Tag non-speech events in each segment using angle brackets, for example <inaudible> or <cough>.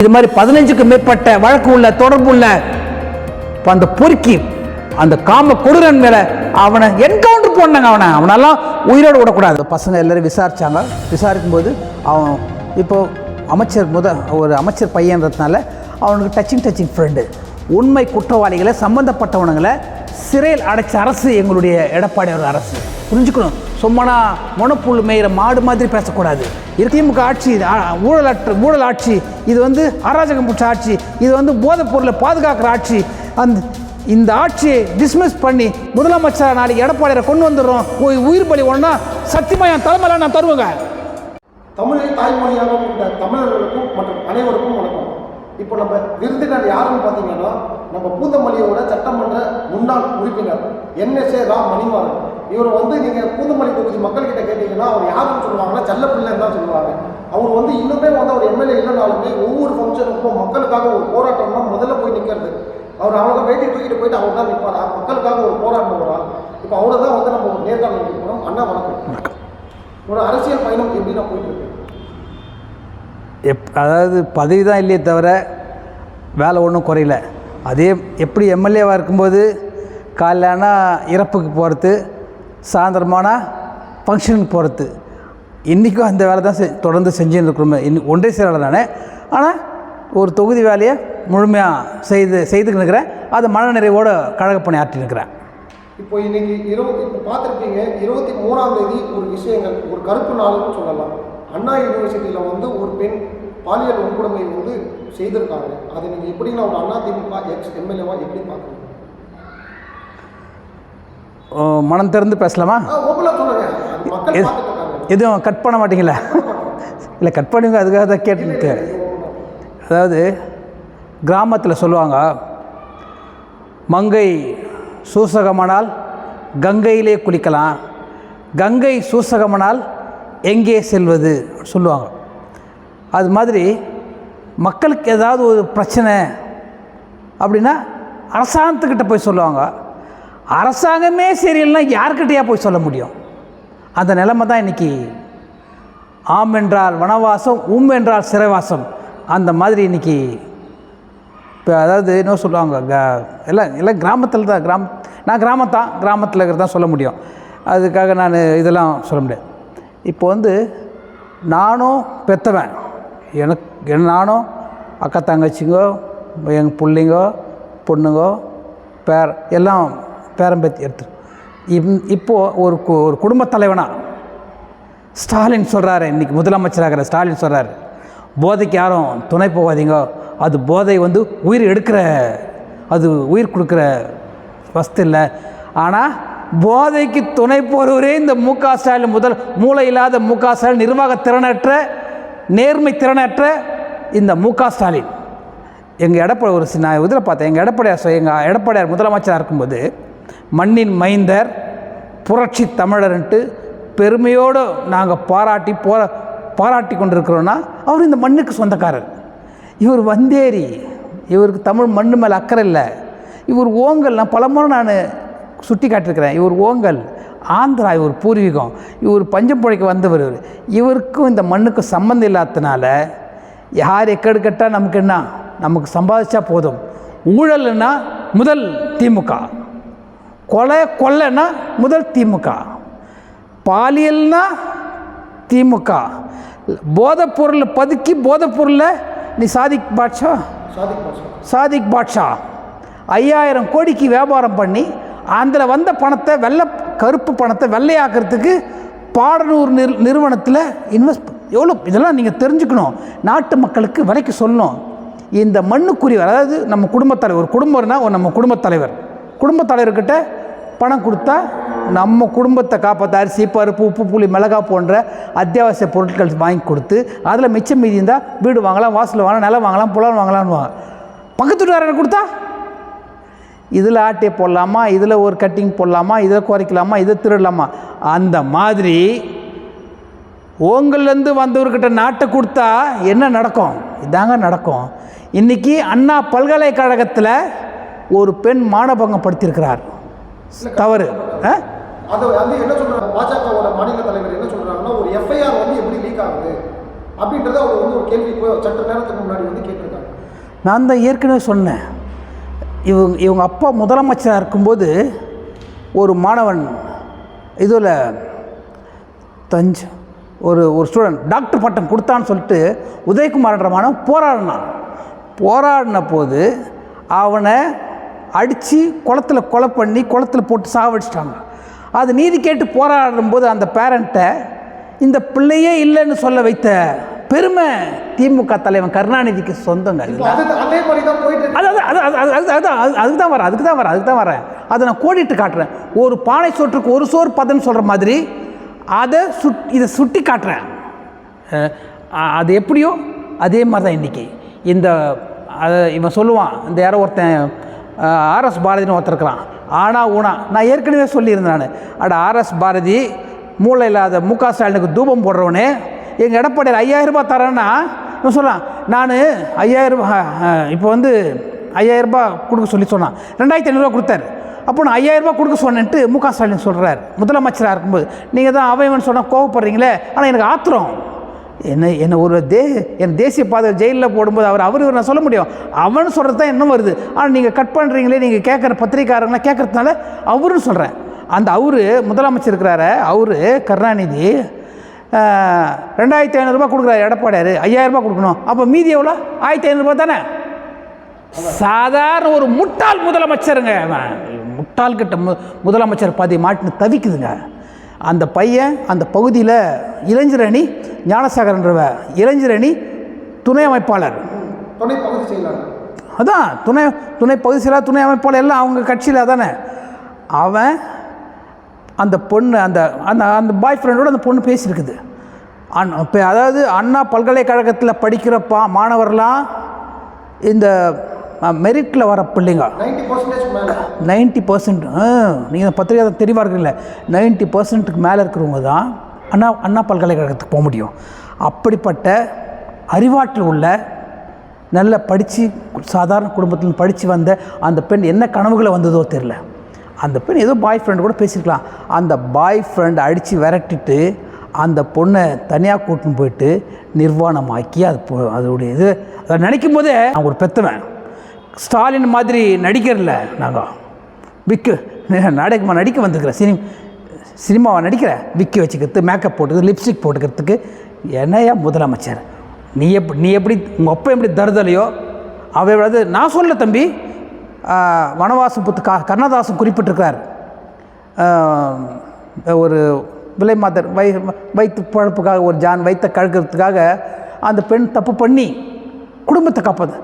இது மாதிரி பதினஞ்சுக்கு மேற்பட்ட வழக்கு உள்ள தொடர்பு உள்ள அந்த பொறுக்கி அந்த காம கொடூரன் மேலே அவனை என்கவுண்டர் பண்ணாங்க அவனை. அவனெல்லாம் உயிரோடு விடக்கூடாது பசங்க எல்லோரும் விசாரித்தாங்க விசாரிக்கும் போது அவன் இப்போது அமைச்சர் முத ஒரு அமைச்சர் பையன்றதுனால அவனுக்கு டச்சிங் டச்சிங் ஃப்ரெண்டு உண்மை குற்றவாளிகளை சம்மந்தப்பட்டவனுங்களை சிறையில் அடைச்ச அரசு எங்களுடைய எடப்பாடியோட அரசு. புரிஞ்சுக்கணும்? சும்மனா முனப்புல் மேயிற மாடு மாதிரி பேசக்கூடாது. இது திமுக ஆட்சி ஊழலற்ற ஊழல் ஆட்சி இது வந்து அராஜகம் புற்ற ஆட்சி இது வந்து போதைப் பொருளை பாதுகாக்கிற ஆட்சி. அந்த இந்த ஆட்சியை டிஸ்மிஸ் பண்ணி முதலமைச்சர் நாளைக்கு எடப்பாடியை கொண்டு வந்துடுறோம். உ- உயிர் பலி ஒன்றா சத்தியமாக என் தலைமையில நான் தருவேங்க. தமிழை தாய்மொழியாக கொண்ட தமிழர்களுக்கும் மற்றும் அனைவருக்கும் வணக்கம். இப்போ நம்ம விருந்தினர் யாருன்னு பார்த்தீங்கன்னா நம்ம பூந்தமல்லியோட சட்டமன்ற முன்னாள் உறுப்பினர் என்எஸ்ஏ ரா மணிமாறன் இவர் வந்து நீங்கள் பூந்தமல்லி தொகுதி மக்கள்கிட்ட கேட்டீங்கன்னா அவர் யாருன்னு சொல்லுவாங்கன்னா செல்ல பிள்ளைன்னு தான் சொல்லுவாங்க. அவர் வந்து இன்னுமே வந்து அவர் எம்எல்ஏ இல்லைனாலுமே ஒவ்வொரு ஃபங்க்ஷனுக்கும் மக்களுக்காக ஒரு போராட்டம்னா முதல்ல போய் நிற்கிறது அவர் அவ்வளோ வேட்டி தூக்கிட்டு போயிட்டு அவர் தான் நிற்பாரா மக்களுக்காக ஒரு போராட்டம் ஒரு ஆள் இப்போ அவரை தான் வந்து நம்ம ஒரு நேர்காணல் கேட்கிறோம் அண்ணா வணக்கம். ஒரு அரசியல் பயணம் எப்படின்னா போயிட்டு இருக்கு எப் அதாவது பதவி தான் இல்லையே தவிர வேலை ஒன்றும் குறையல. அதே எப்படி எம்எல்ஏவாக இருக்கும்போது காலையிலனா இறப்புக்கு போகிறது சாயந்தரமானா ஃபங்க்ஷனுக்கு போகிறது இன்றைக்கும் அந்த வேலை தான் செ- தொடர்ந்து செஞ்சுன்னு இருக்கிறோம். இன்னும் ஒன்றே செயலாளர் நான் ஆனால் ஒரு தொகுதி வேலையை முழுமையாக செய்து செய்துக்கிட்டு இருக்கிறேன். அதை மன நிறைவோடு கழகப்பணி ஆற்றின்னு இருக்கிறேன். இப்போ இன்னைக்கு இருபத்தி இப்போ பார்த்துருப்பீங்க இருபத்தி மூணாம் தேதி ஒரு விஷயங்கள் ஒரு கருப்பு நாள்னு சொல்லலாம். அண்ணா யூனிவர்சிட்டியில் வந்து ஒரு பெண் பாலியல் வன்கொடுமை வந்து செய்திருக்காங்க. அதை நீங்கள் எப்படி நான் ஒரு அண்ணா திமுக எக்ஸ் எம்எல்ஏவா எப்படி பார்க்குறீங்க? மனம் திறந்து பேசலாமா? எதுவும் கட் பண்ண மாட்டீங்களா? இல்லை கட் பண்ணுங்க அதுக்காக தான் கேட்டு அதாவது கிராமத்தில் சொல்லுவாங்க மங்கை சூசகமானால் கங்கையிலே குளிக்கலாம். கங்கை சூசகமானால் எங்கே செல்வது? சொல்லுவாங்க. அது மாதிரி மக்களுக்கு ஏதாவது ஒரு பிரச்சனை அப்படின்னா அரசாங்கத்துக்கிட்ட போய் சொல்லுவாங்க. அரசாங்கமே சரியில்லைன்னா யார்கிட்டையா போய் சொல்ல முடியும்? அந்த நிலைமை தான் இன்றைக்கி ஆம் என்றால் வனவாசம் உம் என்றால் சிறைவாசம். அந்த மாதிரி இன்னைக்கு இப்போ அதாவது என்ன சொல்லுவாங்க க எல்லாம் எல்லாம் கிராமத்தில் தான் கிராம நான் கிராமத்தான் கிராமத்தில் இருக்கிறது தான் சொல்ல முடியும். அதுக்காக நான் இதெல்லாம் சொல்ல முடியாது. இப்போ வந்து நானும் பெத்தவன். எனக்கு என் நானும் அக்கா தங்கச்சிங்கோ எங்கள் பிள்ளைங்கோ பொண்ணுங்கோ பேர் எல்லாம் பேரம்பேத்தி எடுத்து. இப் இப்போது ஒரு ஒரு குடும்பத் தலைவனாக ஸ்டாலின் சொல்கிறாரு இன்றைக்கி முதலமைச்சராகிற ஸ்டாலின் சொல்கிறாரு போதைக்கு யாரும் துணை போகாதீங்க அது போதை வந்து உயிர் எடுக்கிற அது உயிர் கொடுக்குற வஸ்து இல்லை. ஆனால் போதைக்கு துணை போகிறவரே இந்த மு க ஸ்டாலின் முதல் மூளை இல்லாத மு க ஸ்டாலின் நிர்வாக திறனற்ற நேர்மை திறனற்ற இந்த மு க ஸ்டாலின். எங்கள் எடப்பாடி ஒரு நான் இதில் பார்த்தேன் எங்கள் எடப்பாடியார் எங்கள் எடப்பாடியார் முதலமைச்சராக இருக்கும்போது மண்ணின் மைந்தர் புரட்சி தமிழர்ன்ட்டு பெருமையோடு நாங்கள் பாராட்டி போரா பாராட்டி கொண்டிருக்கிறோன்னா அவர் இந்த மண்ணுக்கு சொந்தக்காரர். இவர் வந்தேரி. இவருக்கு தமிழ் மண்ணு மேலே அக்கறை இல்லை. இவர் ஓங்கல் நான் பலமுறை நான் சுட்டி காட்டியிருக்கிறேன். இவர் ஓங்கல் ஆந்திரா இவர் பூர்வீகம் இவர் பஞ்சம் பிழைக்க வந்தவர் இவர். இவருக்கும் இந்த மண்ணுக்கும் சம்மந்தம் இல்லாததுனால யார் எக்கடு கட்டால் நமக்கு என்ன? நமக்கு சம்பாதிச்சா போதும். ஊழல்னா முதல் திமுக. கொலை கொள்ளைன்னா முதல் திமுக. பாலியல்னா திமுக. போதைப் பொருளை பதுக்கி போதைப் பொருளை நீ சாதிக் பாட்ஷா? சாதிக் பாட்ஷா. ஐயாயிரம் கோடிக்கு வியாபாரம் பண்ணி அதில் வந்த பணத்தை வெள்ளை கருப்பு பணத்தை வெள்ளையாக்குறதுக்கு பாடனூர் நிறு நிறுவனத்தில் இன்வெஸ்ட் எவ்வளோ இதெல்லாம் நீங்கள் தெரிஞ்சுக்கணும். நாட்டு மக்களுக்கு விலைக்கு சொல்லணும். இந்த மண்ணுக்குரியவர் அதாவது நம்ம குடும்பத் தலைவர் ஒரு குடும்பம்னா ஒரு நம்ம குடும்பத் தலைவர். குடும்பத் தலைவர்கிட்ட பணம் கொடுத்தா நம்ம குடும்பத்தை காப்பாற்ற அரிசி பருப்பு உப்பு புளி மிளகாய் போன்ற அத்தியாவசிய பொருட்கள் வாங்கி கொடுத்து அதில் மிச்சம் மீதி இருந்தால் வீடு வாங்கலாம் வாசல் வாங்கலாம் நிலம் வாங்கலாம் புலம் வாங்கலாம்னு பக்கத்து வீட்டுக்காரர் கொடுத்தா? இதில் ஆட்டியை போடலாமா? இதில் ஒரு கட்டிங் போடலாமா? இதில் குறைக்கலாமா? இதை திருடலாமா? அந்த மாதிரி ஓங்கல்லேருந்து வந்தவர்கிட்ட நாட்டை கொடுத்தா என்ன நடக்கும்? இதாங்க நடக்கும். இன்றைக்கி அண்ணா பல்கலைக்கழகத்தில் ஒரு பெண் மானபங்கம் படுத்தியிருக்கிறார் தவறு. அது வந்து என்ன சொல்றாங்க? பாஜகவோட மாநில தலைவர் என்ன சொல்றாங்கன்னா ஒரு எஃப்ஐஆர் வந்து எப்படி லீக் ஆகுது அப்படின்றத அவர் வந்து ஒரு கேள்வி சற்று நேரத்துக்கு முன்னாடி வந்து கேட்டிருக்காங்க. நான் தான் ஏற்கனவே சொன்னேன். இவங்க இவங்க அப்பா முதலமைச்சராக இருக்கும்போது ஒரு மாணவன் இதில் தஞ்சை ஒரு ஒரு ஸ்டூடெண்ட் டாக்டர் பட்டம் கொடுத்தான்னு சொல்லிட்டு உதயகுமார்ன்ற மாணவன் போராடினான். போராடின போது அவனை அடித்து குளத்தில் கொலை பண்ணி குளத்தில் போட்டு சாவடிச்சிட்டாங்க. அது நீதி கேட்டு போராடும்போது அந்த பேரண்ட்டை இந்த பிள்ளையே இல்லைன்னு சொல்ல வைத்த பெருமை திமுக தலைவன் கருணாநிதிக்கு சொந்தங்க அதுக்கு தான் வரேன் அதுக்கு தான் வர அதுக்கு தான் வரேன். அதை நான் கோடிட்டு காட்டுறேன். ஒரு பானை சொற்றுக்கு ஒரு சோறு பதன்னு சொல்கிற மாதிரி அதை சுட் இதை சுட்டி காட்டுறேன். அது எப்படியோ அதே மாதிரி தான் இன்றைக்கி இந்த இவன் சொல்லுவான் இந்த யாரோ ஒருத்தன் ஆர்எஸ் பாரதின்னு ஒருத்தர் ஆனா ஊனா. நான் ஏற்கனவே சொல்லியிருந்தேன் நான். அட ஆர்எஸ் பாரதி மூளை இல்லாத மு க ஸ்டாலினுக்கு தூபம் போடுறவனே எங்கள் எடப்பாடியில் ஐயாயிரம் ரூபாய் தரேன்னா இவன் சொல்கிறான் நான் ஐயாயிரம் ரூபாய் இப்போ வந்து ஐயாயிரம் ரூபாய் கொடுக்க சொல்லி சொன்னான். ரெண்டாயிரத்தி ஐநூறுரூவா கொடுத்தாரு. அப்போ நான் ஐயாயிரம் ரூபாய் கொடுக்க சொன்னேன்ட்டு மு க ஸ்டாலின் சொல்கிறார் முதலமைச்சராக இருக்கும்போது. நீங்கள் தான் அவன் சொன்னால் கோவப்படுறீங்களே ஆனால் எனக்கு ஆத்திரம். என்ன என்ன ஒரு தே என் தேசிய பாதை ஜெயிலில் போடும்போது அவர் அவர் நான் சொல்ல முடியும். அவன் சொல்கிறது தான் என்ன வருது. ஆனால் நீங்கள் கட் பண்ணுறீங்களே நீங்கள் கேட்குற பத்திரிக்காரங்களாம் கேட்குறதுனால அவருன்னு சொல்கிறேன் அந்த அவரு முதலமைச்சர் இருக்கிறாரு. அவரு கருணாநிதி. ரெண்டாயிரத்தி ஐநூறுரூபா கொடுக்குறாரு எடப்பாடியார். ஐயாயிரரூபா கொடுக்கணும். அப்போ மீதி எவ்வளோ? ஆயிரத்தி ஐநூறுரூபா தானே? சாதாரண ஒரு முட்டாள் முதலமைச்சருங்க. அவன். முட்டாள் கிட்ட மு முதலமைச்சர் பதவி மாட்டின்னு தவிக்குதுங்க. அந்த பையன் அந்த பகுதியில் இளைஞரணி ஞானசாகரன்றவ இளைஞரணி துணை அமைப்பாளர். துணை பகுதி செயலாளர். அதான் துணை துணை பகுதி செயலாளர் துணை அமைப்பாளர் எல்லாம் அவங்க கட்சியில் தானே. அவன் அந்த பொண்ணு அந்த அந்த அந்த பாய் ஃப்ரெண்டோட அந்த பொண்ணு பேசியிருக்குது. அன் இப்போ அதாவது அண்ணா பல்கலைக்கழகத்தில் படிக்கிற பா மாணவர்லாம் இந்த மெரிட்டில் வர பிள்ளைங்க. நைன்ட்டி பர்சன்ட் நீங்கள் பத்திரிகை தான் தெளிவாக இருக்குல்ல நைன்ட்டி பர்சன்ட்டுக்கு மேலே இருக்கிறவங்க தான் அண்ணா அண்ணா பல்கலைக்கழகத்துக்கு போக முடியும். அப்படிப்பட்ட அறிவாற்றல் உள்ள நல்ல படித்து சாதாரண குடும்பத்தில் படித்து வந்த அந்த பெண் என்ன கனவுகளை வந்ததோ தெரில அந்த பெண் ஏதோ பாய் ஃப்ரெண்டு கூட பேசியிருக்கலாம். அந்த பாய் ஃப்ரெண்ட் அடித்து விரட்டிட்டு அந்த பொண்ணை தனியாக கூட்டின்னு போயிட்டு நிர்வாணமாக்கி அது அதோடைய இது அதை நினைக்கும் போதே நான் ஒரு பெத்தவன். ஸ்டாலின் மாதிரி நடிக்கிறல நாங்கள் விக்கு <laughs> நாடகமாக நடிக்க வந்துருக்குறேன் சினி சினிமாவை நடிக்கிற விக்கி வச்சுக்கிறது மேக்கப் போட்டுக்கிறது லிப்ஸ்டிக் போட்டுக்கிறதுக்கு என்னையா முதலமைச்சர்? நீ எப்படி நீ எப்படி உங்கள் அப்பா எப்படி தருதலையோ அவ நான் சொல்ல தம்பி வனவாசம் புத்து கா கண்ணதாசன் குறிப்பிட்டிருக்கிறார். ஒரு விலை மாதர் வை வைத்து பழப்புக்காக ஒரு ஜான் வைத்த கழுக்கிறதுக்காக அந்த பெண் தப்பு பண்ணி குடும்பத்தை காப்பது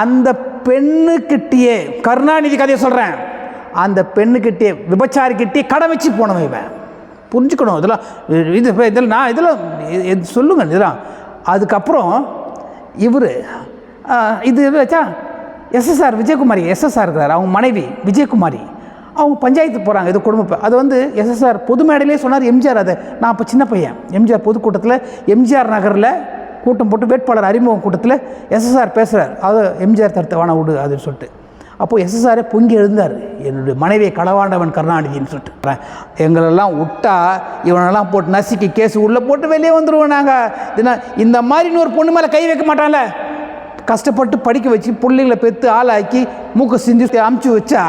அந்த பெண்ணுக்கிட்டேயே கருணாநிதி கதையை சொல்கிறேன் அந்த பெண்ணுக்கிட்டே விபச்சாரிக்கிட்டே கடை வச்சு போனவன் இவன். புரிஞ்சுக்கணும் இதெல்லாம் இது இதில் நான் இதெல்லாம் சொல்லுங்கள் சொல்லுங்க இதெல்லாம். அதுக்கப்புறம் இவர் இது வச்சா? எஸ்எஸ்ஆர் விஜயகுமாரி எஸ்எஸ்ஆர் இருக்கிறார் அவங்க மனைவி விஜயகுமாரி. அவங்க பஞ்சாயத்து போகிறாங்க இது குடும்ப அது வந்து எஸ்எஸ்ஆர் பொது மேடையிலே சொன்னார் எம்ஜிஆர் அதை. நான் அப்போ சின்ன பையன் எம்ஜிஆர் பொதுக்கூட்டத்தில் எம்ஜிஆர் நகரில் கூட்டம் போட்டு வேட்பாளர் அறிமுக கூட்டத்தில் எஸ்எஸ்ஆர் பேசுகிறார் அது எம்ஜிஆர் தடுத்தவான விடு அப்படின்னு சொல்லிட்டு. அப்போது எஸ்எஸ்ஆரே பொங்கி எழுந்தார். என்னுடைய மனைவியை களவாண்டவன் கருணாநிதின்னு சொல்லிட்டு. எங்களெல்லாம் விட்டா இவனெல்லாம் போட்டு நசுக்கி கேஸ் உள்ளே போட்டு வெளியே வந்துடுவோம் நாங்கள் தின இந்த மாதிரி இன்னொரு பொண்ணு மேலே கை வைக்க மாட்டான்ல. கஷ்டப்பட்டு படிக்க வச்சு பிள்ளைங்களை பெற்று ஆளாக்கி மூக்கை சிந்தி அமுச்சு வச்சா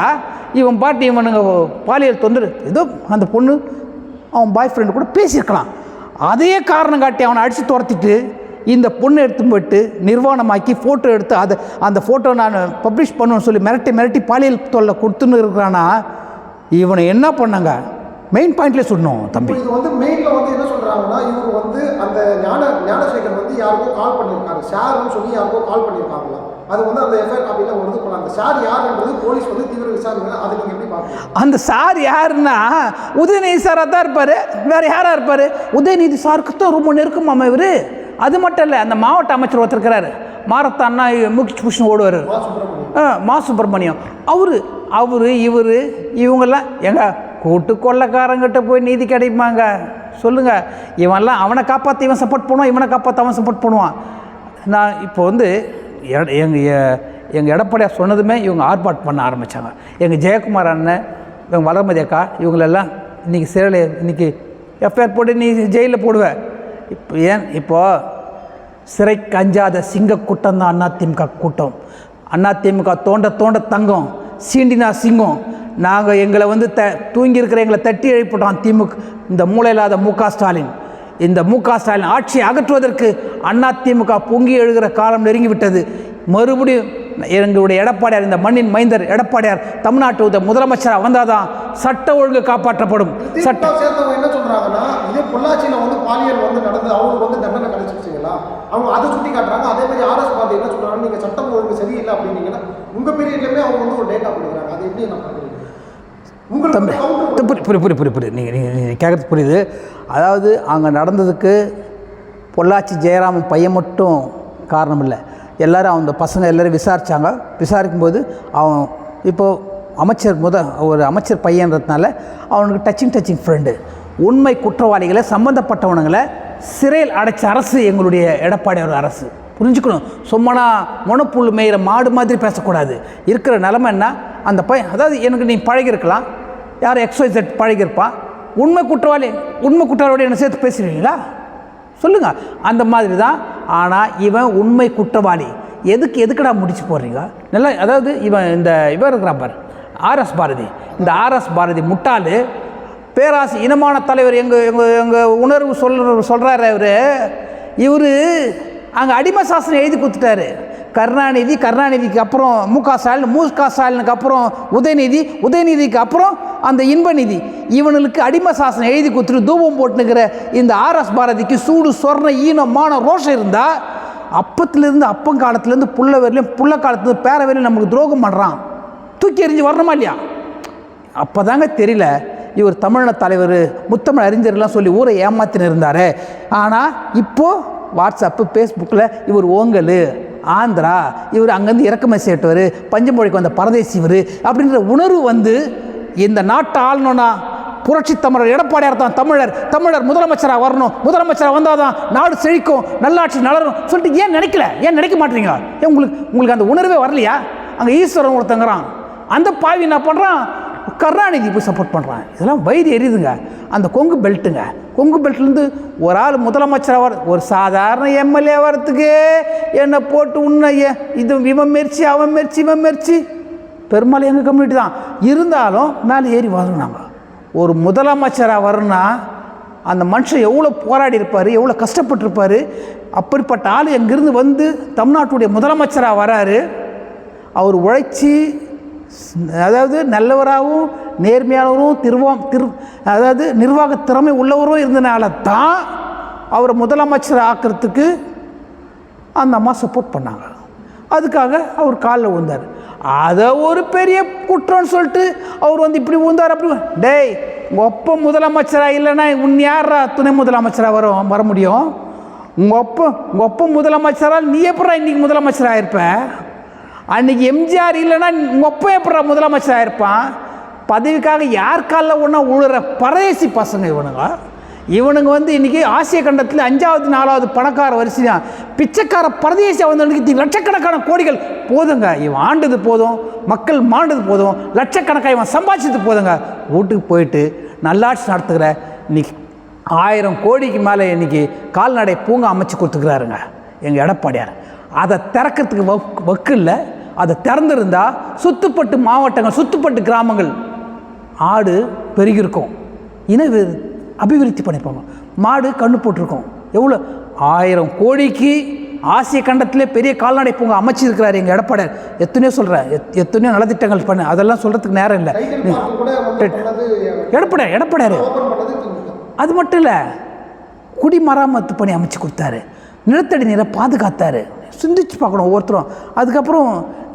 இவன் பாட்டு இவனுங்க பாலியல் தொந்தரு ஏதோ அந்த பொண்ணு அவன் பாய் ஃப்ரெண்டு கூட பேசியிருக்கலாம். அதே காரணம் காட்டி அவனை அடித்து துரத்திட்டு இந்த பொண்ணை எடுத்து போயிட்டு நிர்வாணமாக்கி ஃபோட்டோ எடுத்து அதை அந்த ஃபோட்டோ நான் பப்ளிஷ் பண்ணுவேன்னு சொல்லி மிரட்டி மிரட்டி பாலியல் தொல்லை கொடுத்துன்னு இருக்கிறானா? இவனை என்ன பண்ணாங்க? மெயின் பாயிண்ட்லேயே சொல்லணும் தம்பி. இது வந்து மெயிலில் வந்து என்ன சொல்கிறாங்கன்னா இவர் வந்து அந்த ஞான ஞானசேகர் வந்து யாருக்கோ கால் பண்ணியிருக்காரு ஷேர்னு சொல்லி யாருக்கோ கால் பண்ணியிருக்காங்களாம் அது வந்து அந்த எஃப்ஐஆர் காப்பியில் போல அந்த ஷேர் யாருன்றது போலீஸ் வந்து தீவிர விசாரணை அதை நீங்கள் எப்படி பார்க்குறீங்க அந்த சார் யாருன்னா உதயநிதி சாராக தான் இருப்பார். வேறு யாராக இருப்பார்? உதயநிதி சாருக்கு தான் ரொம்ப நெருக்கமாம இவர். அது மட்டும் இல்லை அந்த மாவட்ட அமைச்சர் ஒருத்தர் இருக்கிறாரு. மாரத்தான்னா முக்கிச்சு புஷ்னு ஓடுவார். மா சுப்பிரமணியம். அவர் அவர் இவர் இவங்கெல்லாம் எங்க கூட்டு கொள்ளக்காரங்கிட்ட போய் நீதி கிடைப்பாங்க சொல்லுங்கள் இவன்லாம் அவனை காப்பாற்ற இவன் சப்போர்ட் பண்ணுவான் இவனை காப்பாற்ற அவன் சப்போர்ட் பண்ணுவான். நான் இப்போ வந்து எங்கள் எங்கள் எடப்பாடியார் சொன்னதுமே இவங்க ஆர்ப்பாட் பண்ண ஆரம்பித்தாங்க எங்கள் ஜெயக்குமார் அண்ணன் இவங்க வளர்மதி அக்கா இவங்களெல்லாம் இன்றைக்கி சிறையில் இன்றைக்கி எஃப்ஐஆர் போட்டு நீ ஜெயிலில் போடுவேன் இப்போ ஏன் இப்போது சிறைக்கு அஞ்சாத சிங்க கூட்டம் தான் அதிமுக கூட்டம். அதிமுக தோண்ட தோண்ட தங்கம் சீண்டினா சிங்கம். நாங்கள் எங்களை வந்து த தூங்கி இருக்கிற எங்களை தட்டி எழுப்பிட்டோம் திமுக இந்த மூளையில்லாத மு க ஸ்டாலின். இந்த மு க ஸ்டாலின் ஆட்சியை அகற்றுவதற்கு அதிமுக பொங்கி எழுகிற காலம் நெருங்கிவிட்டது. மறுபடியும் எங்களுடைய எடப்பாடியார் இந்த மண்ணின் மைந்தர் எடப்பாடியார் தமிழ்நாட்டு முதலமைச்சராக வந்தாதான் சட்ட ஒழுங்கு காப்பாற்றப்படும். சட்ட திமுக சேர்ந்தவங்க என்ன சொல்றாங்கன்னா இதே பொள்ளாச்சியில வந்து பாலியல் வந்து நடந்து அவங்களுக்கு வந்து தண்டனை கிடைச்சிருச்சுங்களா? அவங்க அதை சுட்டி காட்டுறாங்க. அதே மாதிரி ஆர்எஸ் பாரதி என்ன சொல்றாங்க நீங்க சட்டம் ஒழுங்கு சரியில்லை அப்படின்னீங்கன்னா உங்க பீரியட்லயுமே அவங்க வந்து ஒரு டேட்டா கொடுக்குறாங்க. அது எப்படி உங்களுக்கு தம்பி புரி புரி புரி புரி புரி. நீங்கள் நீங்கள் கேட்குறது புரியுது. அதாவது அங்கே நடந்ததுக்கு பொள்ளாச்சி ஜெயராமன் பையன் மட்டும் காரணம் இல்லை. எல்லாரும் அந்த பசங்க எல்லோரும் விசாரித்தாங்க விசாரிக்கும்போது அவன் இப்போது அமைச்சர் முத ஒரு அமைச்சர் பையன்றதுனால அவனுக்கு டச்சிங் டச்சிங் ஃப்ரெண்டு உண்மை குற்றவாளிகளை சம்மந்தப்பட்டவனுங்களை சிறையில் அடைச்ச அரசு எங்களுடைய எடப்பாடி ஒரு அரசு. புரிஞ்சுக்கணும். சும்மனா முனப்புல் மேயிற மாடு மாதிரி பேசக்கூடாது. இருக்கிற நிலமை என்ன? அந்த பையன் அதாவது எனக்கு நீ பழகிருக்கலாம் யார் எக்ஸைசெட் பழகியிருப்பான் உண்மை குற்றவாளி உண்மை குற்றவாளியோட என்ன சேர்த்து பேசுகிறீங்களா சொல்லுங்கள் அந்த மாதிரி தான் ஆனால் இவன் உண்மை குற்றவாளி. எதுக்கு எதுக்குடா முடிச்சு போடுறீங்க? நல்லா அதாவது இவன் இந்த இவர் இருக்கிறான் பார். ஆர்எஸ் பாரதி. இந்த ஆர்எஸ் பாரதி முட்டாள். பேராசி இனமான தலைவர் எங்கள் எங்கள் எங்கள் உணர்வு சொல்ற சொல்கிறாரு அவர். இவர் அங்கே அடிமை சாசனம் எழுதி கொடுத்துட்டாரு. கருணாநிதி கருணாநிதிக்கு அப்புறம் மு க ஸ்டாலின் மு க ஸ்டாலினுக்கு அப்புறம் உதயநிதி உதயநிதிக்கு அப்புறம் அந்த இன்பநிதி இவனுக்கு அடிமை சாசனம் எழுதி கொடுத்துட்டு தூபம் போட்டுனுக்கிற இந்த ஆர்எஸ் பாரதிக்கு சூடு சொர்ண ஈனமான ரோஷம் இருந்தால் அப்பத்துலேருந்து அப்பங்காலத்துலேருந்து புள்ள புள்ள காலத்துலேருந்து பேர நமக்கு துரோகம் பண்ணுறான் தூக்கி எறிஞ்சு வரணுமா இல்லையா? அப்போ தாங்க தெரியல இவர் தமிழன தலைவர் முத்தமிழ் அறிஞர்லாம் சொல்லி ஊரை ஏமாத்தின்னு இருந்தார். ஆனால் இப்போது வாட்ஸ்அப்பு ஃபேஸ்புக்கில் இவர் ஓங்கல் ஆந்திரா இவர் அங்கேருந்து இறக்குமதி சேட்டவர் பஞ்சமொழிக்கு வந்த பரதேசி இவர் அப்படின்ற உணர்வு வந்து இந்த நாட்டை ஆளணும்னா புரட்சி தமிழர் எடப்பாடியார் தான் தமிழர். தமிழர் முதலமைச்சராக வரணும். முதலமைச்சராக வந்தால் தான் நாடு செழிக்கும் நல்லாட்சி நலரும் சொல்லிட்டு ஏன் நினைக்கல? ஏன் நினைக்க மாட்டீங்களா? ஏன் உங்களுக்கு உங்களுக்கு அந்த உணர்வே வரலையா? அங்கே ஈஸ்வரன் ஒருத்தங்கிறான் அந்த பாவி என்ன பண்ணுறான் கருணாநிதி போய் சப்போர்ட் பண்ணுறான் இதெல்லாம் வயிறு எரியுதுங்க. அந்த கொங்கு பெல்ட்டுங்க. கொங்கு பெல்ட்லேருந்து ஒரு ஆள் முதலமைச்சராக வர ஒரு சாதாரண எம்எல்ஏ வரத்துக்கு என்னை போட்டு உன்னை இது இவன் மெரிச்சு அவன் மெரிச்சு இவன் மெரிச்சு. பெரும்பாலும் எங்கள் கம்யூனிட்டி தான். இருந்தாலும் மேலே ஏறி வரணும் ஒரு முதலமைச்சராக வரணும்னா அந்த மனுஷன் எவ்வளோ போராடி இருப்பார் எவ்வளோ கஷ்டப்பட்டிருப்பார் அப்படிப்பட்ட ஆள் எங்கேருந்து வந்து தமிழ்நாட்டுடைய முதலமைச்சராக வராரு அவர் உழைச்சி அதாவது நல்லவராகவும் நேர்மையானவரும் திருவம் திரு அதாவது நிர்வாக திறமை உள்ளவரும் இருந்தனால தான் அவரை முதலமைச்சர் ஆக்கிறதுக்கு அந்த அம்மா சப்போர்ட் பண்ணாங்க. அதுக்காக அவர் காலில் விழுந்தார். அதை ஒரு பெரிய குற்றம்னு சொல்லிட்டு அவர் வந்து இப்படி விழுந்தார் அப்படி டேய் உங்கள் ஒப்ப முதலமைச்சராக இல்லைன்னா உன் யாரா துணை முதலமைச்சராக வரும் வர முடியும்? உங்கள் ஒப்ப உங்கள் ஒப்ப முதலமைச்சரால் நீ எப்படா இன்னைக்கு முதலமைச்சராக இருப்ப? அன்னைக்கு எம்ஜிஆர் இல்லைன்னா உங்கள் ஒப்ப எப்படா முதலமைச்சராக இருப்பான்? பதவிக்காக யார் காலில் ஒன்றா உழுற பரதேசி பசங்க இவனுங்க. இவனுங்க வந்து இன்றைக்கி ஆசிய கண்டத்தில் அஞ்சாவது நாலாவது பணக்கார வரிசை தான் பிச்சைக்கார பரதேசியாக வந்து லட்சக்கணக்கான கோடிகள். போதுங்க இவன் ஆண்டது போதும் மக்கள் மாண்டது போதும் லட்சக்கணக்காக இவன் சம்பாதிச்சது போதுங்க. வீட்டுக்கு போயிட்டு நல்லாட்சி நடத்துகிற இன்னைக்கு ஆயிரம் கோடிக்கு மேலே இன்றைக்கி கால்நடை பூங்கா அமைச்சு கொடுத்துக்கிறாருங்க எங்கள் எடப்பாடியார். அதை திறக்கிறதுக்கு வக்கு வக்கு இல்லை. அதை திறந்துருந்தால் சுத்துப்பட்டு மாவட்டங்கள் சுத்துப்பட்டு கிராமங்கள் ஆடு பெருகிருக்கும் இன வி- அபிவிருத்தி பண்ணியிருப்பாங்க மாடு கண்ணு போட்டிருக்கோம். எவ்வளோ? ஆயிரம் கோடிக்கு ஆசிய கண்டத்திலே பெரிய கால்நடை பூங்கா அமைச்சிருக்கிறார் எங்கள் எடப்பாடியார் எத்தனையோ சொல்கிறேன் எத்தனையோ நலத்திட்டங்கள் பண்ண. அதெல்லாம் சொல்கிறதுக்கு நேரம் இல்லை. எடப்பாடியார் எடப்பாடியார் அது மட்டும் இல்லை குடிமராமத்து பணி அமைச்சு கொடுத்தாரு. நிலத்தடி நீரை பாதுகாத்தாரு. சிந்திச்சு பார்க்கணும் ஒவ்வொருத்தரும். அதுக்கப்புறம்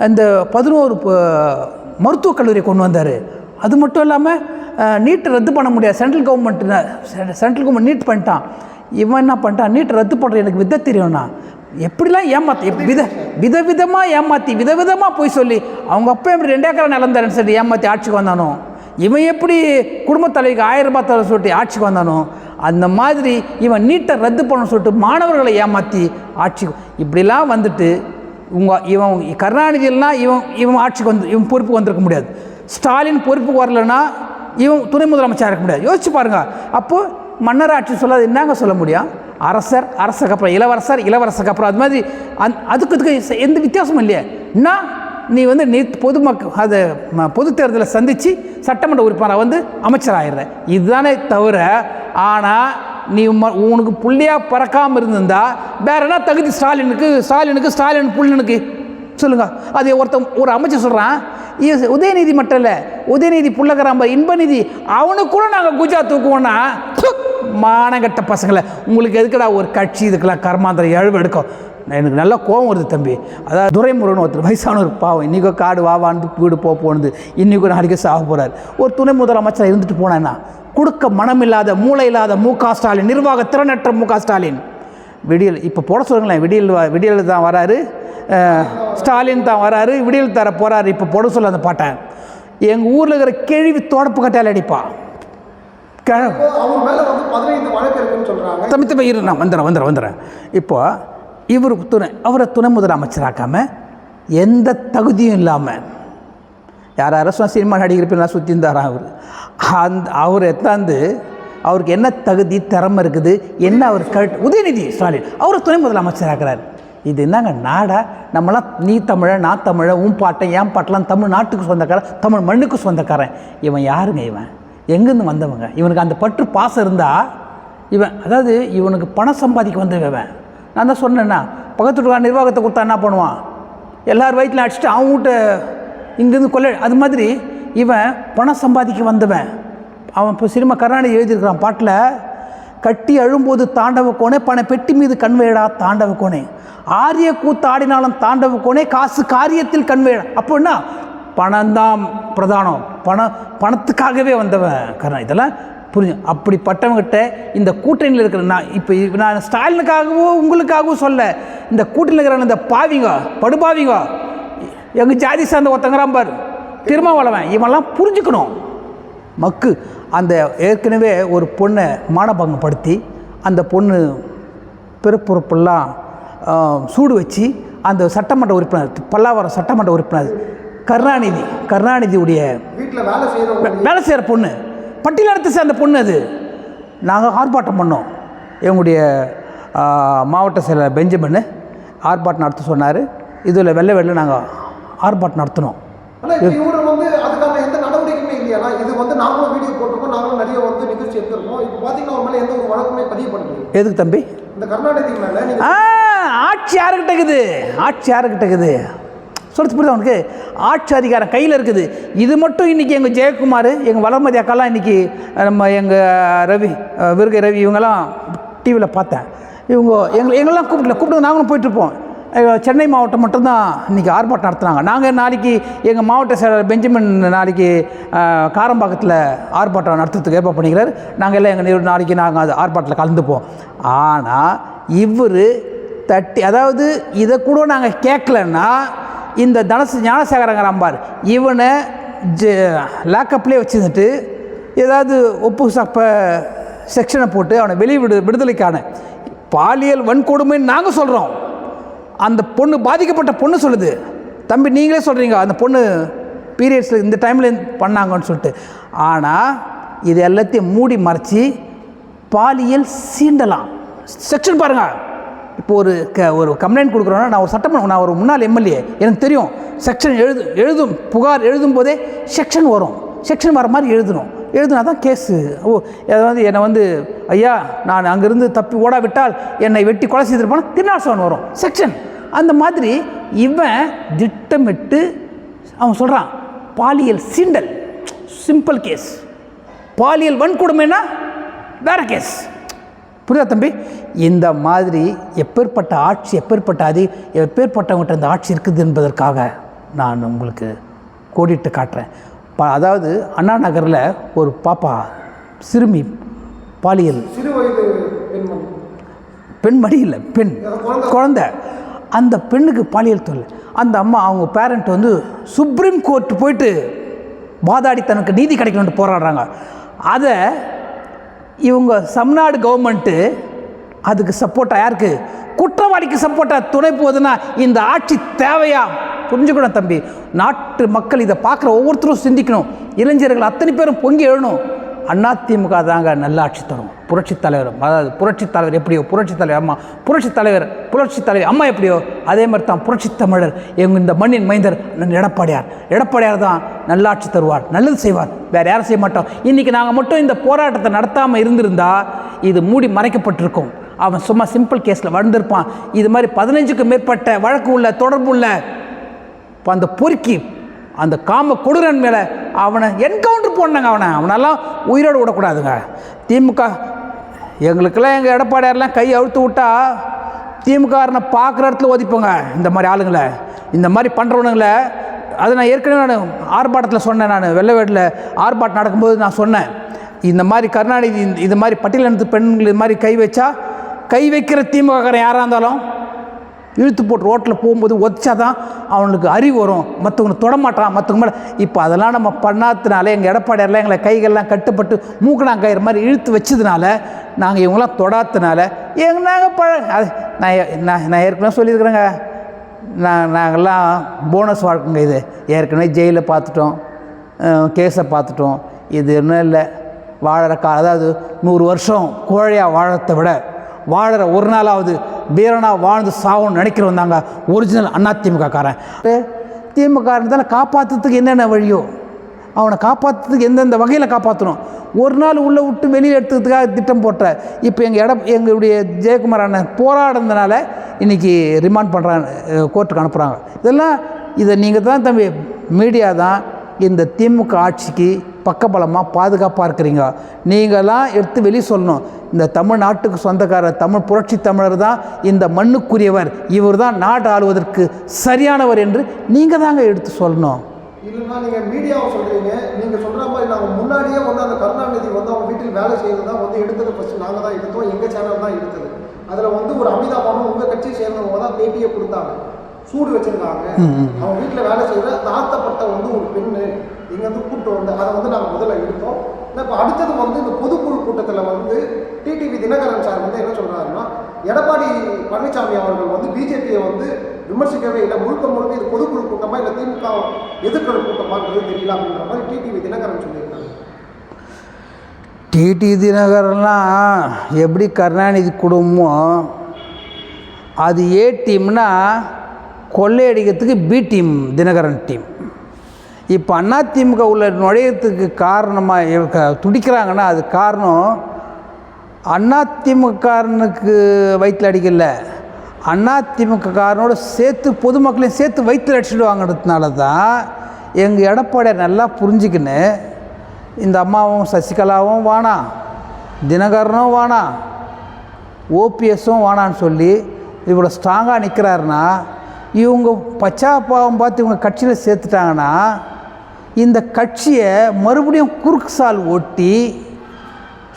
இந்த பதினோரு மருத்துவக் கல்லூரியை கொண்டு வந்தார். அது மட்டும் இல்லாமல் நீட்டை ரத்து பண்ண முடியாது. Central government central government NEET பண்ணிட்டான். இவன் என்ன பண்ணிட்டான்? நீட்டை ரத்து பண்ணுற எனக்கு வித்தை தெரியும்னா எப்படிலாம் ஏமாத்தி வித விதவிதமாக ஏமாற்றி விதவிதமாக போய் சொல்லி அவங்க அப்பா எப்படி ரெண்டு ஏக்கரா நிலம் தரேன்னு சொல்லி ஏமாற்றி ஆட்சிக்கு வந்தானோ? இவன் எப்படி குடும்பத் தலைவிக்கு ஆயிரம் ரூபாய் தர சொல்லிட்டு ஆட்சிக்கு வந்தானோ? அந்த மாதிரி இவன் நீட்டை ரத்து பண்ண சொல்லிட்டு மாணவர்களை ஏமாற்றி ஆட்சிக்கு இப்படிலாம் வந்துட்டு உங்க இவன் கருணாநிதியெல்லாம் இவன் இவன் ஆட்சிக்கு வந்து இவன் பொறுப்புக்கு வந்திருக்க முடியாது. ஸ்டாலின் பொறுப்புக்கு வரலன்னா இவன் துணை முதலமைச்சராக இருக்க முடியாது. யோசிச்சு பாருங்க. அப்போது மன்னர் ஆட்சி சொல்லாது என்னங்க சொல்ல முடியும்? அரசர் அரசுக்கு அப்புறம் இளவரசர் இளவரசருக்கு அப்புறம் அது மாதிரி அந் அதுக்கு இதுக்கு எந்த வித்தியாசமும் இல்லையே. என்ன நீ வந்து நீ பொதுமக்கள் அது ம- பொது தேர்தலை சந்தித்து சட்டமன்ற உறுப்பினராக வந்து அமைச்சராகிடுற இதுதானே தவிர ஆனால் நீ ம- உனக்கு புள்ளியாக பறக்காமல் இருந்திருந்தால் வேற என்ன தகுதி ஸ்டாலினுக்கு ஸ்டாலினுக்கு ஸ்டாலின் புள்ளனுக்கு சொல்லுங்க. அது ஒருத்தன் ஒரு அமைச்சர் சொல்கிறான் உதயநிதி மட்டும் இல்லை உதயநிதி புள்ளகராம்ப இன்பநிதி அவனுக்குள்ள நாங்கள் குஜா தூக்குவோன்னா மானங்கட்ட பசங்களை. உங்களுக்கு எதுக்குடா ஒரு கட்சி இதுக்கெல்லாம் கர்மாந்திரம் எழுவு எடுக்கும் எனக்கு நல்லா கோவம் வருது தம்பி. அதாவது துரைமுருகன் ஒருத்தர் வயசானவர் பாவம். இன்றைக்கோ காடு வாவான்னு வீடு போக போனது. இன்றைக்கோ நாளைக்கு சாக போகிறார் ஒரு துணை முதலமைச்சராக இருந்துட்டு போனேன்னா கொடுக்க மனமில்லாத மூளை இல்லாத மு க ஸ்டாலின் நிர்வாக திறனற்ற மு க ஸ்டாலின். விடியல் இப்போ போட சொல்லுங்களேன் விடியல் வ- விடியல் தான் வராரு. ஸ்டாலின் தான் வராரு விடியல் தர போகிறாரு இப்போ போட சொல்ல அந்த பாட்டை. எங்கள் ஊரில் இருக்கிற கேள்வி தோடப்பு கட்டால் அடிப்பா. கிழ இப்போ அவங்க மேல வந்து பதினைந்து வழக்கு இருக்குன்னு சொல்றாங்க. தம்பி தம்பி இரு நான் வந்துடுறேன் வந்துடுறேன் வந்துடுறேன். இப்போ இவர் துணை அவரை துணை முதலமைச்சராக்காம எந்த தகுதியும் இல்லாமல் யார் அரசு சினிமா நடிகர் சுற்றி இருந்தாராம் அவர்? அந்த அவர் எத்தாந்து அவருக்கு என்ன தகுதி திறமை இருக்குது என்ன அவர் கட் உதயநிதி ஸ்டாலின் அவர் துணை முதலமைச்சராகிறார் இது என்னங்க நாடா? நம்மளாம் நீ தமிழ நான் தமிழ உன் பாட்டன் என் பாட்டெலாம் தமிழ் நாட்டுக்கு சொந்தக்காரன் தமிழ் மண்ணுக்கு சொந்தக்காரன். இவன் யாருங்க இவன்? எங்கேருந்து வந்தவங்க? இவனுக்கு அந்த பற்று பாசம் இருந்தால் இவன் அதாவது இவனுக்கு பணம் சம்பாதிக்க வந்தவன் இவன். நான் தான் சொன்னேன்னா பக்கத்து வீட்டுக்காரன் நிர்வாகத்தை கொடுத்தா என்ன பண்ணுவான்? எல்லார் வயிற்றில் அடிச்சுட்டு அவங்ககிட்ட இங்கேருந்து கொள்ள அது மாதிரி இவன் பணம் சம்பாதிக்க வந்தவன். அவன் இப்போ சினிமா கருணாநிதி எழுதியிருக்கிறான் பாட்டில் கட்டி அழும்போது தாண்டவ கோணே பண பெட்டி மீது கண்வேடா தாண்டவ கோணே. ஆரிய கூத்து ஆடினாலும் தாண்டவ கோணே காசு காரியத்தில் கண்வேடா அப்படின்னா பணம்தான் பிரதானம். பணம் பணத்துக்காகவே வந்தவன் கருணா. இதெல்லாம் புரிஞ்சு. அப்படிப்பட்டவங்கிட்ட இந்த கூட்டணியில் இருக்கிற நான் இப்போ நான் ஸ்டாலினுக்காகவும் உங்களுக்காகவும் சொல்ல இந்த கூட்டணியில் இருக்கிற இந்த பாவிங்க படுபாவிங்க எங்கள் ஜாதி சார்ந்த ஒருத்தங்கிறான் பார் திருமாவளவன் இவன்லாம் புரிஞ்சுக்கணும். மக்கு. அந்த ஏற்கனவே ஒரு பொண்ணை மானபங்கப்படுத்தி அந்த பொண்ணு பிறப்புறுப்பெல்லாம் சூடு வச்சு அந்த சட்டமன்ற உறுப்பினர் பல்லாவரம் சட்டமன்ற உறுப்பினர் கருணாநிதி கருணாநிதியுடைய வீட்டுல வேலை வே- வேலை செய்கிற பொண்ணு. பட்டியலத்தை சேர்ந்த பொண்ணு அது. நாங்கள் ஆர்ப்பாட்டம் பண்ணோம். எங்களுடைய மாவட்ட செயலர் பெஞ்சமின் ஆர்ப்பாட்டம் நடத்த சொன்னார். இதில் வெள்ளை வெள்ளை நாங்கள் ஆர்ப்பாட்டம் நடத்தினோம் ஆனா இப்ப இவரு வந்து அதுக்கான எந்த இல்லையா இது வந்து நாங்களும் வீடியோ போட்டிருக்கோம் நாங்களும் நிறைய வந்து நிகழ்ச்சி எடுத்திருக்கோம். இப்போ பாத்தீங்கன்னா அவர் மேல எந்த ஒரு வழக்குமே பதிவு பண்ணல எதுக்கு தம்பி? இந்த கருணாநிதி மேல ஆட்சி யாருக்கிட்ட இருக்குது? ஆட்சி யாருக்கிட்ட இருக்குது? சொல்றது புரியுதா உனக்கு? ஆட்சி அதிகாரம் கையில் இருக்குது. இது மட்டும் இன்றைக்கி எங்கள் ஜெயக்குமார் எங்கள் வளர்மதி அக்காலாம் இன்றைக்கி நம்ம எங்கள் ரவி விருகை ரவி இவங்கெல்லாம் டிவியில் பார்த்தேன். இவங்க எங்களை எங்களெல்லாம் கூப்பிடல? கூப்பிட்டு நாங்களும் போயிட்டுருப்போம் சென்னை மாவட்டம் மட்டும்தான் இன்றைக்கி ஆர்ப்பாட்டம் நடத்துனாங்க. நாங்கள் நாளைக்கு எங்கள் மாவட்ட செயலர் பெஞ்சமின் நாளைக்கு காரம்பாக்கத்தில் ஆர்ப்பாட்டம் நடத்துறதுக்கு ஏற்பாடு பண்ணிக்கிறார். நாங்கள் எல்லாம் எங்கள் நாளைக்கு நாங்கள் அது ஆர்ப்பாட்டத்தில் கலந்துப்போம். ஆனால் இவர் தட்டி அதாவது இதை கூட நாங்கள் கேட்கலன்னா இந்த தனசு ஞானசேகரங்கிறாம்பார் இவனை ஜ லேக்கப்லேயே வச்சுருந்துட்டு ஏதாவது ஒப்பு சப்ப செக்ஷனை போட்டு அவனை வெளியே விடு விடுதலைக்கான பாலியல் வன்கொடுமைன்னு நாங்கள் சொல்கிறோம் அந்த பொண்ணு பாதிக்கப்பட்ட பொண்ணு சொல்லுது. தம்பி நீங்களே சொல்கிறீங்க அந்த பொண்ணு பீரியட்ஸில் இந்த டைமில் பண்ணாங்கன்னு சொல்லிட்டு. ஆனால் இது எல்லாத்தையும் மூடி மறைச்சி பாலியல் சீண்டலாம். செக்ஷன் பாருங்கள் இப்போ ஒரு க ஒரு கம்ப்ளைண்ட் கொடுக்குறோன்னா நான் ஒரு சட்டம் நான் ஒரு முன்னாள் எம்எல்ஏ எனக்கு தெரியும். செக்ஷன் எழுது எழுதும் புகார் எழுதும் போதே செக்ஷன் வரும். செக்ஷன் வர மாதிரி எழுதணும். எழுதுனா தான் கேஸு. ஓ அதாவது என்னை வந்து ஐயா நான் அங்கேருந்து தப்பி ஓடாவிட்டால் என்னை வெட்டி கொலை செய்திருப்பான திருநாசவன் வரும். செக்ஷன் அந்த மாதிரி இவன் திட்டமிட்டு அவன் சொல்கிறான் பாலியல் சீண்டல். சிம்பிள் கேஸ் பாலியல் வன்கொடுமைனா வேறு கேஸ் புரியுதா தம்பி? இந்த மாதிரி எப்பேற்பட்ட ஆட்சி எப்பேற்பட்ட அதி எப்பேற்பட்டவங்ககிட்ட இந்த ஆட்சி இருக்குது என்பதற்காக நான் உங்களுக்கு கோடிட்டு காட்டுறேன். அதாவது அண்ணா நகரில் ஒரு பாப்பா சிறுமி பாலியல். பெண்மணி. இல்லை பெண். குழந்தை. அந்த பெண்ணுக்கு பாலியல் தொல்லை. அந்த அம்மா அவங்க பேரண்ட் வந்து சுப்ரீம் கோர்ட் போயிட்டு வாதாடி தனக்கு நீதி கிடைக்கணும்னு போராடுறாங்க. அதை இவங்க சம்நாடு கவர்மெண்ட்டு அதுக்கு சப்போர்ட்டாக யாருக்கு? குற்றவாளிக்கு சப்போர்ட்டாக துணை போகுதுன்னா இந்த ஆட்சி தேவையா? புரிஞ்சுக்கணும் தம்பி. நாட்டு மக்கள் இதை பார்க்குற ஒவ்வொருத்தரும் சிந்திக்கணும். இளைஞர்கள் அத்தனை பேரும் பொங்கி எழணும். அதிமுக தாங்க நல்ல ஆட்சி தரும். புரட்சி தலைவர் அதாவது புரட்சி தலைவர் எப்படியோ புரட்சி தலைவர் அம்மா புரட்சி தலைவர் புரட்சி தலைவர் அம்மா எப்படியோ அதே மாதிரி தான் புரட்சி தமிழர் எங்கள் இந்த மண்ணின் மைந்தர் எடப்பாடியார். எடப்பாடியார் தான் நல்லாட்சி தருவார் நல்லது செய்வார். வேறு யாரும் செய்ய மாட்டோம். இன்றைக்கி நாங்கள் மட்டும் இந்த போராட்டத்தை நடத்தாமல் இருந்திருந்தால் இது மூடி மறைக்கப்பட்டிருக்கும். அவன் சும்மா சிம்பிள் கேஸில் வந்திருப்பான் இது மாதிரி பதினஞ்சுக்கும் மேற்பட்ட வழக்கு உள்ள தொடர்பு உள்ள இப்போ அந்த பொறுக்கி அந்த காம கொடுரன் மேலே அவனை என்கவுண்டர் போடணுங்க அவனை. அவனெல்லாம் உயிரோடு விடக்கூடாதுங்க. திமுக எங்களுக்கெல்லாம் எங்கள் எடப்பாடியாரெலாம் கை அழுத்து விட்டால் திமுககாரனை பார்க்குற இடத்துல ஒதிப்போங்க இந்த மாதிரி ஆளுங்களை. இந்த மாதிரி பண்ணுறவனுங்கள அது நான் ஏற்கனவே நான் ஆர்ப்பாட்டத்தில் சொன்னேன் நான். வெள்ளவேட்டில் ஆர்ப்பாட்டம் நடக்கும்போது நான் சொன்னேன். இந்த மாதிரி கருணாநிதி இந்த- இது மாதிரி பட்டியலினத்து பெண்கள் இது மாதிரி கை வச்சா கை வைக்கிற திமுககாரன் யாராக இருந்தாலும் இழுத்து போட்டு ரோட்டில் போகும்போது ஒச்சா தான் அவனுக்கு அறிவு வரும். மற்றவங்களை தொடமாட்டான் மற்றவங்க மேலே இப்போ அதெல்லாம் நம்ம பண்ணாததுனால எங்கள் எடப்பாடியாரில் எங்களை கைகள்லாம் கட்டுப்பட்டு மூக்கணாங்கயிறு மாதிரி இழுத்து வச்சதுனால நாங்கள் இவங்களாம் தொடாததுனால எங்க நாங்கள் பழ அது நான் நான் நான் ஏற்கனவே சொல்லியிருக்கிறேங்க. நான் நாங்கள்லாம் போனஸ் வாழ்க்கைங்க இது. ஏற்கனவே ஜெயிலில் பார்த்துட்டோம். கேஸை பார்த்துட்டோம். இது இன்னும் இல்லை. வாழற கா அதாவது நூறு வருஷம் கோழையாக வாழத்தை விட வாழற ஒரு நாளாவது வீரனா வாழ்ந்து சாகணும்னு நினைக்கிறவன் தாங்க ஒரிஜினல் அண்ணா திமுகக்காரன். திமுக தானே காப்பாற்றுறதுக்கு என்னென்ன வழியோ? அவனை காப்பாற்றுறதுக்கு எந்தெந்த வகையில் காப்பாற்றணும் ஒரு நாள் உள்ளே விட்டு வெளியில் எடுத்துக்கிறதுக்காக திட்டம் போட்ட இப்போ எங்கள் இடம் எங்களுடைய ஜெயக்குமார் அண்ணன் போராடுறதுனால இன்றைக்கி ரிமாண்ட் பண்ணுறாங்க கோர்ட்டுக்கு அனுப்புகிறாங்க இதெல்லாம் இதை நீங்கள் தான் தம்பி மீடியா தான் இந்த திமுக ஆட்சிக்கு பக்கபலமாக பாதுகாப்பாக இருக்கிறீங்க. நீங்களாம் எடுத்து வெளியே சொல்லணும். இந்த தமிழ்நாட்டுக்கு சொந்தக்காரர் தமிழ் புரட்சி தமிழர் தான் இந்த மண்ணுக்குரியவர். இவர் தான் நாடு ஆளுவதற்கு சரியானவர் என்று நீங்கள் தாங்க எடுத்து சொல்லணும். இல்லைன்னா நீங்கள் மீடியாவை சொல்கிறீங்க நீங்கள் சொல்கிற மாதிரி நாங்கள் முன்னாடியே வந்து அந்த கருணாநிதி வந்து அவங்க வீட்டில் வேலை செய்யறது தான் வந்து எடுத்தது ஃபஸ்ட்டு நாங்கள் தான் எடுத்தோம். எங்கள் சேனல் தான் எடுத்தது. அதில் வந்து ஒரு அமிதாபானும் உங்கள் கட்சியை சேர்ந்தவங்க தான் பேட்டியை கொடுத்தாங்க. சூடு வச்சிருக்காங்க. அவங்க வீட்டில் வேலை செய்கிற தாழ்த்தப்பட்ட வந்து ஒரு பெண்ணு. இங்கே வந்து வந்து அதை வந்து நாங்கள் முதல்ல எடுத்தோம். இப்போ அடுத்தது வந்து இந்த பொதுக்குழு கூட்டத்தில் வந்து டிடிவி தினகரன் சார் வந்து என்ன சொல்கிறாருன்னா எடப்பாடி பழனிசாமி அவர்கள் வந்து பிஜேபியை வந்து விமர்சிக்கவே இல்லை. முழுக்க முழுக்க இது பொதுக்குழு கூட்டமாக இல்லை திமுக எதிர்க்கிற கூட்டமான்றது தெரியல அப்படின்ற மாதிரி டிடிவி தினகரன் சொல்லியிருக்காங்க டிடி தினகரெல்லாம் எப்படி கருணாநிதி குடும்பம் அது ஏ டீம்னா கொள்ளையடிக்கிறதுக்கு பி டீம் தினகரன் டீம் இப்போ அதிமுக உள்ள நுழையத்துக்கு காரணமாக துடிக்கிறாங்கன்னா அது காரணம் அதிமுககாரனுக்கு வயிற்றில் அடிக்கல. அதிமுகக்காரனோட சேர்த்து பொதுமக்களையும் சேர்த்து வயிற்றில் அடிச்சிடுவாங்கிறதுனால தான் எங்கள் எடப்பாடியை நல்லா புரிஞ்சுக்கின்னு இந்த அம்மாவும் சசிகலாவும் வானா தினகரனும் வானா ஓபிஎஸும் வானான்னு சொல்லி இவ்வளோ ஸ்ட்ராங்காக நிற்கிறாருன்னா இவங்க பச்சாப்பாவம் பார்த்து இவங்க கட்சியில் சேர்த்துட்டாங்கன்னா இந்த கட்சியை மறுபடியும் குறுக்கு சால் ஒட்டி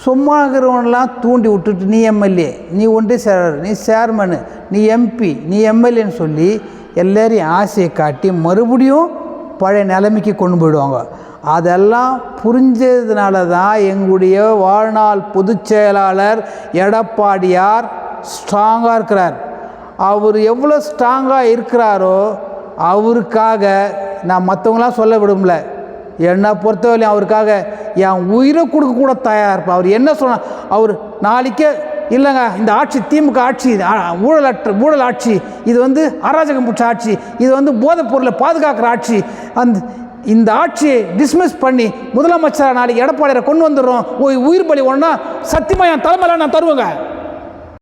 சும்மா இருக்கிறவனெல்லாம் தூண்டி விட்டுட்டு நீ எம்எல்ஏ நீ ஒன்றிய சேர நீ சேர்மனு நீ எம்பி நீ எம்எல்ஏன்னு சொல்லி எல்லாரையும் ஆசையை காட்டி மறுபடியும் பழைய நிலைமைக்கு கொண்டு போயிடுவாங்க. அதெல்லாம் புரிஞ்சதுனால தான் எங்களுடைய வாழ்நாள் பொதுச் செயலாளர் எடப்பாடியார் ஸ்ட்ராங்காக இருக்கிறார். அவர் எவ்வளோ ஸ்ட்ராங்காக இருக்கிறாரோ அவருக்காக நான் மற்றவங்களாம் சொல்ல விடும்ல. என்னை பொறுத்தவரையும் அவருக்காக என் உயிரை கொடுக்க கூட தயாராக இருப்பேன் அவர் என்ன சொன்ன அவர் நாளைக்கே இல்லைங்க இந்த ஆட்சி திமுக ஆட்சி ஊழலற்ற ஊழல் ஆட்சி இது வந்து அராஜகம் பிடிச்ச ஆட்சி இது வந்து போதைப் பொருளை பாதுகாக்கிற ஆட்சி அந்த இந்த ஆட்சியை டிஸ்மிஸ் பண்ணி முதலமைச்சர் நாளைக்கு எடப்பாடியை கொண்டு வந்துடுறோம். உயிர் பலி ஒன்றா சத்தியமாக என் தலைமையில் நான் தருவேங்க.